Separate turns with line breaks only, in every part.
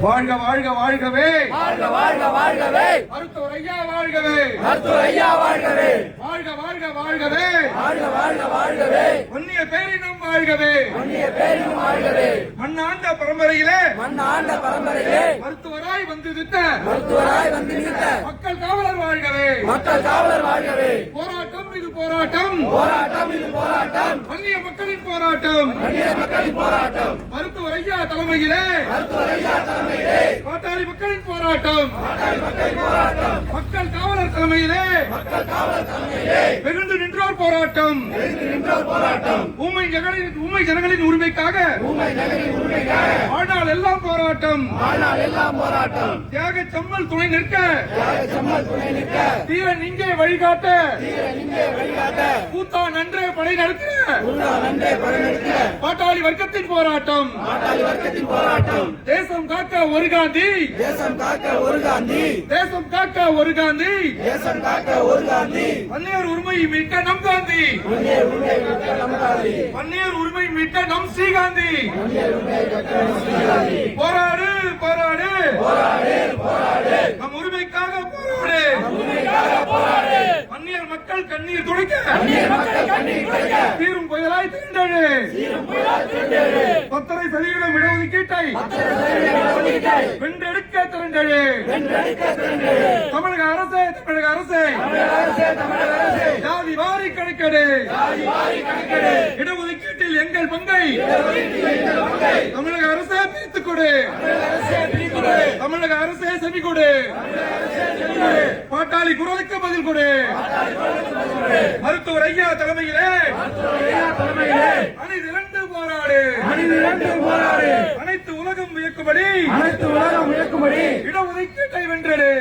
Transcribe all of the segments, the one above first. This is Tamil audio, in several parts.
வாழ்க வாழ்க வாழ்கவே.
வாழ்க வாழ்க வாழ்கவே.
மருத்துவர் ஐயா வாழ்கவே.
மருத்துவர் ஐயா வாழ்கவே.
வாழ்க வாழ்க வாழ்கவே.
வாழ்க வாழ்க வாழ்கவே.
ஒன்னிய பேரினம் வாழ்கவே.
புண்ணிய பேரின் வாழ்கவே.
மண்ணாண்ட பரம்பரையிலே.
மண் ஆண்ட பரம்பரையிலே.
மருத்துவராய் வந்து வித்த
மருத்துவராய் வந்து நின்ற
மக்கள் காவலர் வாழ்கவே.
மக்கள் காவலர் வாழ்கவே.
போராட்டம் இது போராட்டம்.
போராட்டம் இது போராட்டம்.
அந்நிய மக்களின் போராட்டம்.
அந்நிய மக்களின் போராட்டம்.
மருத்துவர் ஐயா தலைமையிலே. பாட்டாளி மக்களின் போராட்டம். மக்கள் காவலர் தலைமையிலே. வெகுண்டு நின்றோர் போராட்டம். ஊமை ஜனங்களின் ஊமை ஜனங்களின் உரிமைக்காக. வாழ்நாள் எல்லாம் போராட்டம்.
ஆனால் எல்லாம் போராட்டம்.
தியாக செம்மல் துணை நிற்க.
செம்மல் துணை நிற்க.
தீரன் இங்கே வழிகாட்ட.
வழிகாட்ட.
கூத்தா நன்றே படை
நன்றே படையெடுக்க
பாட்டாளி வர்க்கத்தின் போராட்டம்.
பாட்டாளி வர்க்கத்தின் போராட்டம்.
தேசம் காக்க ஒரு காந்தி.
தேசம் காக்க ஒரு காந்தி.
தேசம் காக்க ஒரு காந்தி.
தேசம் காக்க ஒரு காந்தி.
வன்னியர் உரிமை மீட்க நம் காந்தி.
நம்
வன்னியர் உரிமை மீட்க நம் ஸ்ரீகாந்தி.
உண்மையை உண்மை காக்க நம் ஸ்ரீகாந்தி
போராடு. நம் உரிமைக்காக போராடு.
அந்நியர் மக்கள் கண்ணீர் துடைக்க.
தீரும் புயலாய் திரண்டது பத்தரை சதவீதம் இடஒதுக்கீட்டை. வென்றெடுக்க திரண்டது தமிழக அரசு தமிழக அரசு. ஜாதி வாரி கணக்கெடு. இடஒதுக்கீட்டில் எங்கள் பங்கை. தமிழக அரசே பிரித்துக் கொடு.
தமிழக அரசே
செவி கொடு. பாட்டாளி குரலுக்கு பதில் கொடு. மருத்துவர் ஐயா தலைமையிலே.
தலைமையிலே.
அணிதிரண்டு போராடு.
அணிதிரண்டு போராடு.
அனைத்து உலகம் வியக்கும்படி.
அனைத்து உலகம் இயக்கும்படி
இடஒதுக்கீட்டை
வென்றது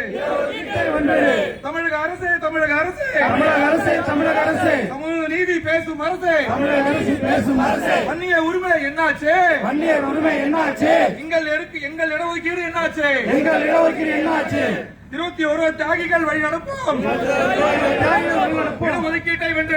தமிழக அரசே தமிழக அரசே.
தமிழக அரசே தமிழக அரசே.
பேசும் அரசே.
பேசும் அரசே.
அந்நிய உரிமை என்னாச்சு?
வன்னியர் உரிமை என்னாச்சு?
எங்கள் எடுக்கு எங்கள் இடஒதுக்கீடு என்னாச்சு?
எங்கள் இடஒதுக்கீடு என்னாச்சு?
இருபத்தி ஒரு தியாகிகள் வழி நடப்போம் இடஒதுக்கீட்டை வென்றெடுப்போம்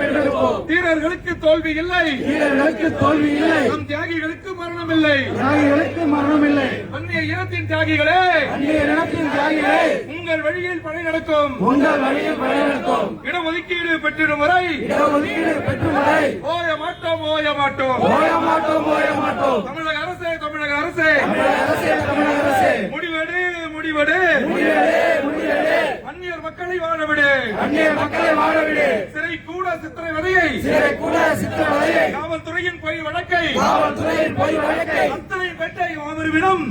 வீரர்களுக்கு தோல்வி இல்லை.
வீரர்களுக்கு தோல்வி இல்லை.
நம் தியாகிகளுக்கு மரணம் இல்லை.
தியாகிகளுக்கு மரணம் இல்லை.
அந்நிய இனத்தின் தியாகிகளே
அந்நிய இனத்தின் தியாகிகளை
உங்கள் வழியில் படை நடக்கும்
உங்கள் வழியில் பயனளித்தோம்
இடஒதுக்கீடு பெற்றிடும் வரை
இடஒதுக்கீடு பெற்று வரை
ஓய மாட்டோம் ஓய மாட்டோம்
ஓய மாட்டோம் ஓய மாட்டோம்
தமிழக அரசே
தமிழக அரசே தமிழக அரசே
முடிவெடு முடிவெடு
முடியலே முடியலே
அந்நியர் மக்களை வாழவிடு.
அந்நிய மக்களை வாழவிடு.
சிறை கூட சித்திரை வதையை
சிறை கூட சித்திரவதையை
காவல்துறையின் பொய் வழக்கை.
காவல்துறையின் பொய் வழக்கை.
அத்தனை பெற்றை அவர்விடம்.